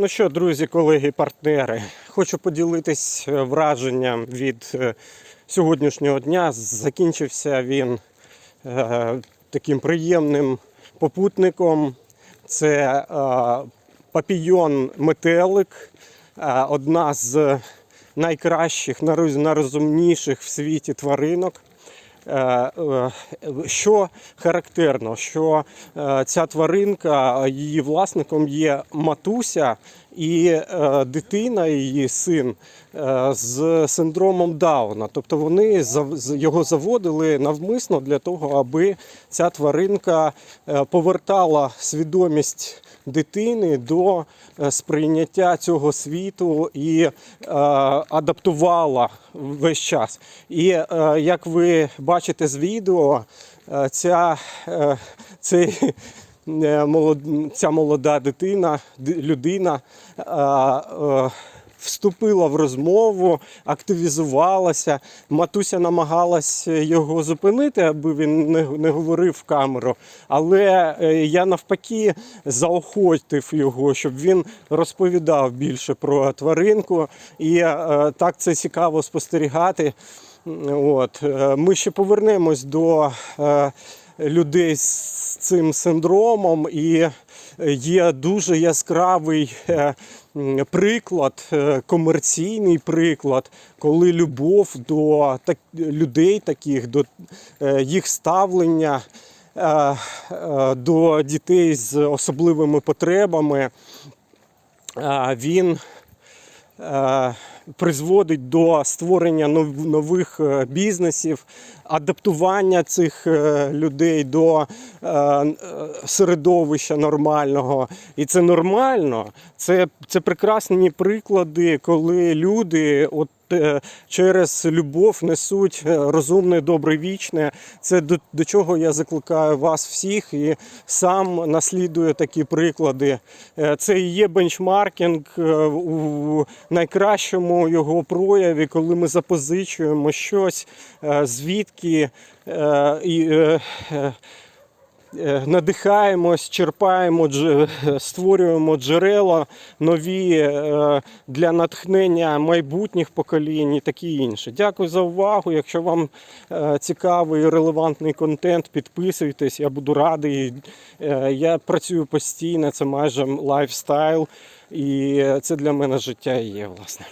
Ну що, друзі, колеги, партнери, хочу поділитись е, враженням від е, сьогоднішнього дня. Закінчився він е, таким приємним попутником. Це е, папійон метелик, е, одна з найкращих, найроз- найрозумніших в світі тваринок. Е, е, Що характерно, що е, ця тваринка, її власником є матуся і е, дитина, її син е, з синдромом Дауна. Тобто вони його заводили навмисно для того, аби ця тваринка е, повертала свідомість дитини до сприйняття цього світу і адаптувала весь час. І як ви бачите з відео, ця, цей, ця молода дитина, людина. е, е, Вступила в розмову, активізувалася. Матуся намагалась його зупинити, аби він не, говорив в камеру. Але е, я навпаки заохотив його, щоб він розповідав більше про тваринку. І е, так це цікаво спостерігати. От. е, Ми ще повернемось до е, людей з цим синдромом, і є дуже яскравий е, приклад, е, комерційний приклад, коли любов до людей таких, до е, їх ставлення. До дітей з особливими потребами він призводить до створення нових е, бізнесів, адаптування цих е, людей до е, середовища нормального. І це нормально. Це, це прекрасні приклади, коли люди от. Е, Через любов несуть е, розумне, добре, вічне. Це до, до чого я закликаю вас всіх і сам наслідую такі приклади. Е, Це і є бенчмаркінг у найкращому його прояві, коли ми запозичуємо щось, звідки і. Е, е, е, надихаємось, черпаємо, створюємо джерела нові е, для натхнення майбутніх поколінь і таке інше. Дякую за увагу. Якщо вам е, цікавий і релевантний контент, підписуйтесь, я буду радий. Е, Я працюю постійно, це майже лайфстайл, і це для мене життя і є, власне.